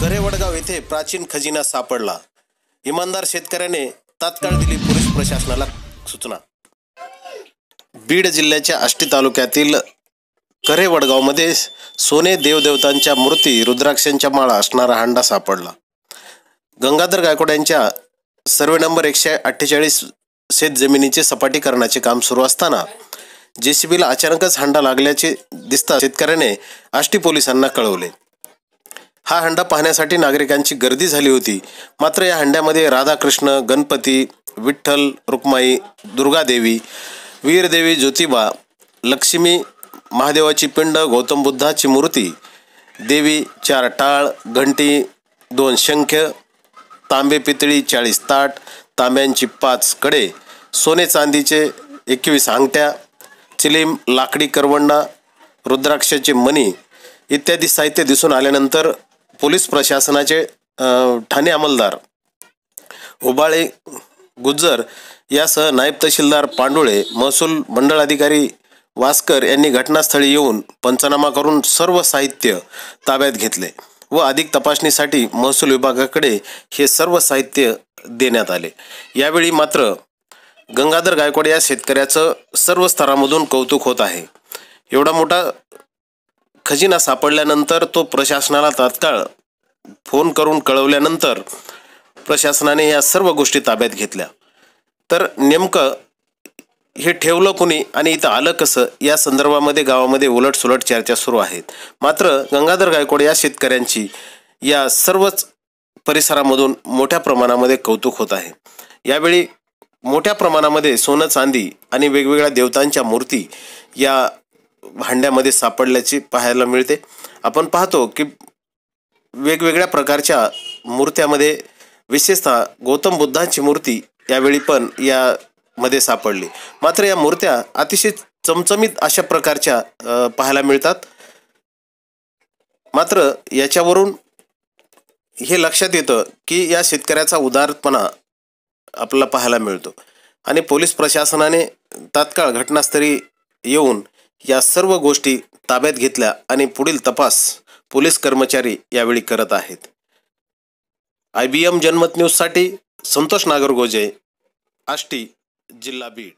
करेवडगाव येथे प्राचीन खजिना सापडला. इमानदार शेतकऱ्याने तात्काळ दिली पोलीस प्रशासनाला सूचना. बीड जिल्ह्याच्या आष्टी तालुक्यातील करे वडगावमध्ये सोने देवदेवतांच्या मूर्ती रुद्राक्षांच्या माळा असणारा हांडा सापडला. गंगाधर गायकवाड यांच्या सर्वे नंबर एकशे अठ्ठेचाळीस शेत जमिनीचे सपाटीकरणाचे काम सुरू असताना जेसीबीला अचानकच हांडा लागल्याचे दिसता शेतकऱ्याने आष्टी पोलिसांना कळवले. हा हंडा पाहण्यासाठी नागरिकांची गर्दी झाली होती. मात्र या हंड्यामध्ये राधाकृष्ण गणपती विठ्ठल रुक्माई दुर्गादेवी वीरदेवी ज्योतिबा लक्ष्मी महादेवाची पिंड गौतम बुद्धाची मूर्ती देवी चार टाळ घंटी दोन शंख्य तांबे पितळी चाळीस ताट तांब्यांची पाच कडे सोने चांदीचे एकवीस अंगठ्या चिलीम लाकडी करवंडा रुद्राक्षाचे मणी इत्यादी साहित्य दिसून आल्यानंतर पोलीस प्रशासनाचे ठाणे अंमलदार उबाळे गुज्जर यासह नायब तहसीलदार पांडुळे महसूल मंडळ अधिकारी वास्कर यांनी घटनास्थळी येऊन पंचनामा करून सर्व साहित्य ताब्यात घेतले व अधिक तपासणीसाठी महसूल विभागाकडे हे सर्व साहित्य देण्यात आले. यावेळी मात्र गंगाधर गायकवाड या शेतकऱ्याचं सर्व स्तरामधून कौतुक होत आहे. एवढा मोठा खजिना सापडल्यानंतर तो प्रशासनाला तात्काळ फोन करून कळवल्यानंतर प्रशासनाने या सर्व गोष्टी ताब्यात घेतल्या. तर नेमकं हे ठेवलं कुणी आणि इथं आलं कसं? या संदर्भामध्ये गावामध्ये उलटसुलट चर्चा सुरू आहेत. मात्र गंगाधर गायकवाड या शेतकऱ्यांची या सर्वच परिसरामधून मोठ्या प्रमाणामध्ये कौतुक होत आहे. यावेळी मोठ्या प्रमाणामध्ये सोनं चांदी आणि वेगवेगळ्या देवतांच्या मूर्ती या भांड्यामध्ये सापडल्याची पाहायला मिळते. आपण पाहतो की वेगवेगळ्या प्रकारच्या मूर्त्यामध्ये विशेषतः गौतम बुद्धांची मूर्ती यावेळी पण यामध्ये सापडली. मात्र या मूर्त्या अतिशय चमचमीत अशा प्रकारच्या पाहायला मिळतात. मात्र याच्यावरून हे लक्षात येतं की या शेतकऱ्याचा उदारपणा आपल्याला पाहायला मिळतो. आणि पोलीस प्रशासनाने तात्काळ घटनास्थळी येऊन या सर्व गोष्टी ताब्यात घेतल्या आणि पुढील तपास पोलीस कर्मचारी यावेळी करत आहेत. आय बी एम जनमत न्यूजसाठी संतोष नागरगोजे आष्टी जिल्हा बीड.